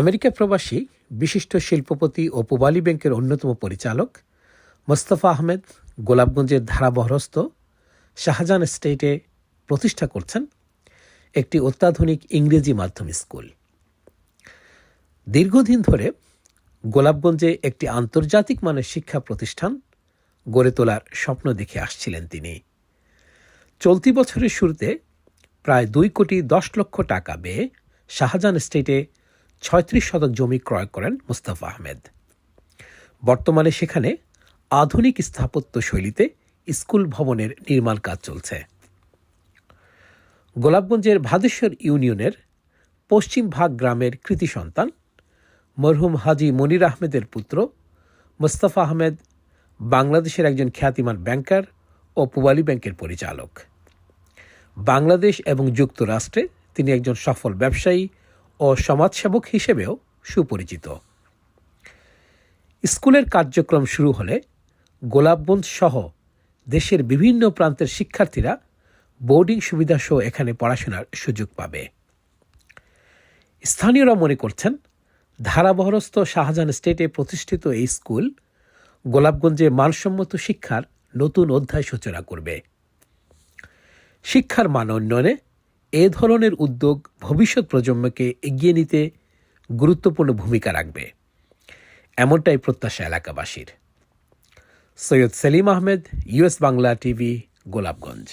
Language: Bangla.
আমেরিকা প্রবাসী, বিশিষ্ট শিল্পপতি ও পূবালী ব্যাংকের অন্যতম পরিচালক, মোস্তফা আহমেদ গোলাপগঞ্জের ধারাবহরস্থ শাহজাহান স্টেটে প্রতিষ্ঠা করছেন একটি অত্যাধুনিক ইংরেজি মাধ্যম স্কুল। দীর্ঘদিন ধরে গোলাপগঞ্জে একটি আন্তর্জাতিক মানের শিক্ষা প্রতিষ্ঠান গড়ে তোলার স্বপ্ন দেখে আসছিলেন তিনি। চলতি বছরের শুরুতে প্রায় দুই কোটি দশ লক্ষ টাকা ব্যয়ে শাহজাহান স্টেটে ছয়ত্রিশ শতক জমি ক্রয় করেন মুস্তাফা আহমেদ। বর্তমানে সেখানে আধুনিক স্থাপত্য শৈলীতে স্কুল ভবনের নির্মাণ কাজ চলছে। গোলাপগঞ্জের ভাদেশ্বর ইউনিয়নের পশ্চিম ভাগ গ্রামের কৃতি সন্তান মরহুম হাজি মনির আহমেদের পুত্র মোস্তফা আহমেদ বাংলাদেশের একজন খ্যাতিমান ব্যাংকার ও পুবালী ব্যাংকের পরিচালক। বাংলাদেশ এবং যুক্তরাষ্ট্রে তিনি একজন সফল ব্যবসায়ী ও সমাজসেবক হিসেবেও সুপরিচিত। স্কুলের কার্যক্রম শুরু হলে গোলাপগঞ্জ সহ দেশের বিভিন্ন প্রান্তের শিক্ষার্থীরা বোর্ডিং সুবিধা সহ এখানে পড়াশোনার সুযোগ পাবে। স্থানীয়রা মনে করছেন, ধারাবহরস্থ শাহজাহান স্টেটে প্রতিষ্ঠিত এই স্কুল গোলাপগঞ্জে মানসম্মত শিক্ষার নতুন অধ্যায় সূচনা করবে। শিক্ষার মান উন্নয়নে এ ধরনের উদ্যোগ ভবিষ্যৎ প্রজন্মকে এগিয়ে নিতে গুরুত্বপূর্ণ ভূমিকা রাখবে। এমনটাই প্রত্যাশা এলাকাবাসীর। Syed Selim Ahmed US Bangla TV, Golapganj.